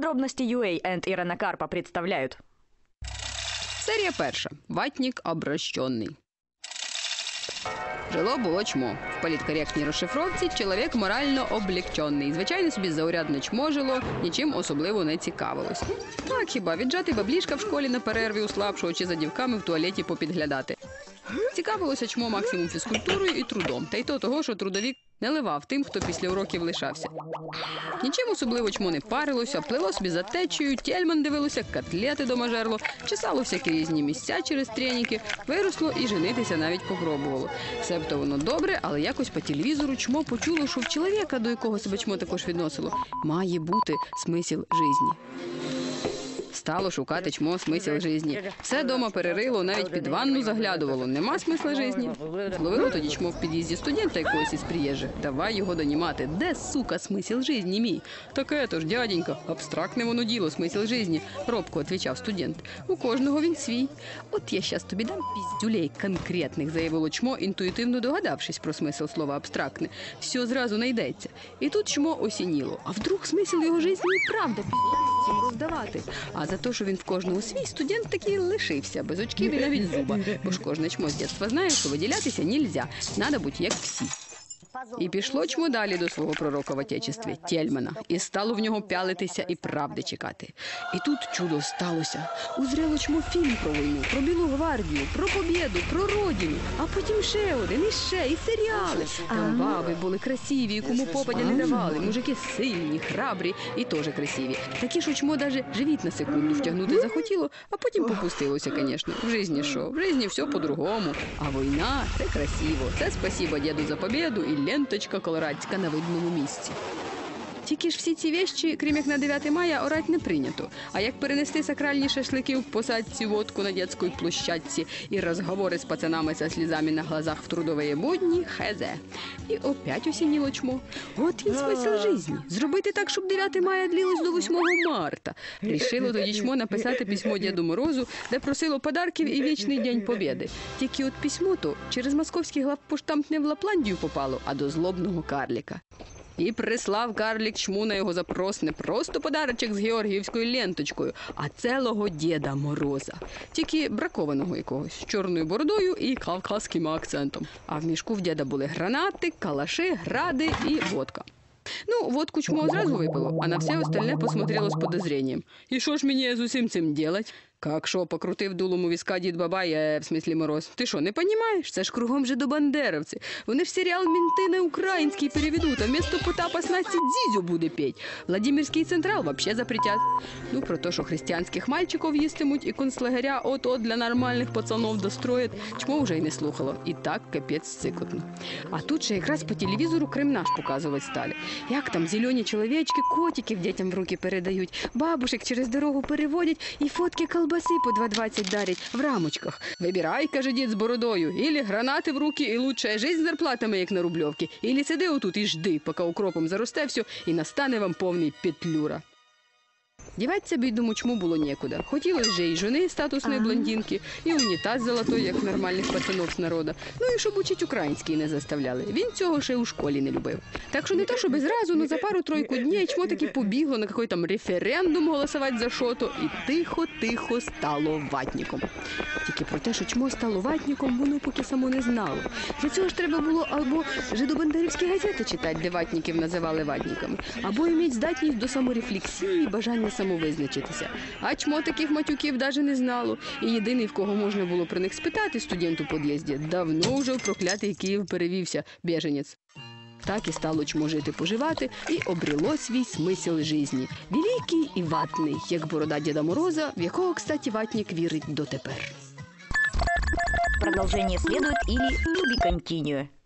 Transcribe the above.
Подробности UA and Ирина Карпа представляют. Серія перша. Ватнік обращенний. Жило було чмо. В політкоректній розшифровці чоловік морально облегчений. Звичайно, собі заурядне чмо жило, нічим особливо не цікавилось. Так хіба віджати баблішка в школі на перерві у слабшого чи за дівками в туалеті попідглядати. Цікавилося чмо максимум фізкультурою і трудом, та й то того, що трудовік не ливав тим, хто після уроків лишався. Нічим особливо чмо не парилося, плило собі за течею, тельман дивилося, котлети дома жерло, чесало всякі різні місця через треніки, виросло і женитися навіть попробувало. Себто воно добре, але якось по телевізору чмо почуло, що в чоловіка, до якого себе чмо також відносило, має бути смисл житті. Стало шукати чмо смисл житті. Все дома перерило, навіть під ванну заглядувало. Нема смисла житті. Зловило тоді чмо в під'їзді студента якогось із приїжджих. Давай його донімати. Де, сука, смисл житті мій? Таке то ж, дяденька, абстрактне воно діло, смисл житті, робко отвічав студент. У кожного він свій. От я щас тобі дам піздюлей конкретних, заявило чмо, інтуїтивно догадавшись про смисл слова абстрактне. Все зразу найдеться. І тут чмо осініло. А вдруг смисл його житті і правда всім роздавати. А за те, що він в кожного свій студент такий лишився, без очків і навіть зуба. Бо ж кожне чмо з дітства знає, що виділятися нельзя. Надо бути як всі. І пішло чмо далі до свого пророка в отечестві Тельмана, і стало в нього пялитися і правди чекати. І тут чудо сталося. Узрело чмо фільм про війну, про Білу гвардію, про побєду, про родину, а потім ще один, і ще, і серіали. Там баби були красиві, і кому попадя не давали. Мужики сильні, храбрі і теж красиві. Такі, що чмо даже живіт на секунду втягнути захотіло, а потім попустилося, звісно. В житті що? В житті все по-другому. А війна це красиво. Це спасибо діду за побєду і ленточка колорадська на видному місці. Тільки ж всі ці вещі, крім як на 9 мая, орать не прийнято. А як перенести сакральні шашлики в посадці водку на дитячій площадці і розговори з пацанами со слізами на глазах в трудові будні, хезе. І опять осініло чмо. От він смисл житті. Зробити так, щоб 9 мая длилось до 8 марта. Рішило тоді чмо написати письмо Діду Морозу, де просило подарків і вічний день побєди. Тільки от письмо то через московський главпоштамт не в Лапландію попало, а до злобного карліка. І прислав карлік чму на його запрос не просто подарочок з георгіївською ленточкою, а цілого Діда Мороза. Тільки бракованого якогось з чорною бородою і кавказьким акцентом. А в мішку в діда були гранати, калаши, гради і водка. Ну, водку чмо одразу випило, а на все остальне посмотрело з подозрением. І що ж мені з усім цим делать? Как що, покрутив дулом у візка дід Бабай, в смислі Мороз. Ти що, не понімаєш? Це ж кругом же до бандеровці. Вони ж серіал «Мінти» на український переведуть, а вместо Потапа з Насті Дзізю буде петь. Владимирський централ вообще запретять. Ну, про те, що християнських мальчиків їстимуть і концлагеря от-от для нормальних пацанов достроять, чмо вже й не слухало. І так капець цикотно. А тут ще якраз по телевізору Крим наш показувати стали. Як там зелені чоловічки котиків дітям в руки передають, бабушек через дорогу переводять і фотки колбаси по 2,20 дарять в рамочках. Вибирай, каже дід з бородою, ілі гранати в руки, і лучше жизнь з зарплатами, як на рубльовки, ілі сиди отут і жди, поки укропом заросте все, і настане вам повний петлюра. Діватися бідному чму було нікуди. Хотілося вже і жони статусної блондинки, і унітаз золотой, як нормальних пацанов з народу. Ну і щоб учить український не заставляли. Він цього ще у школі не любив. Так що не то, щоб зразу, ну за пару-тройку днів чмо таки побігло на який там референдум голосувати за що-то, і тихо-тихо стало ватніком. Тільки про те, що чмо стало ватніком, воно поки само не знало. Для цього ж треба було або жидобандерівські газети читати, де ватніків називали ватніками, або іметь здатність до саморефлексії і бажання самовизначитися. А чмо таких матюків навіть не знало. І єдиний, в кого можна було про них спитати студент у під'їзді, давно вже в проклятий Київ перевівся біженець. Так і стало чмо жити поживати і обріло свій смисл житті. Великий і ватний, як борода Діда Мороза, в якого, кстати, ватнік вірить дотепер. Следует или to be continued.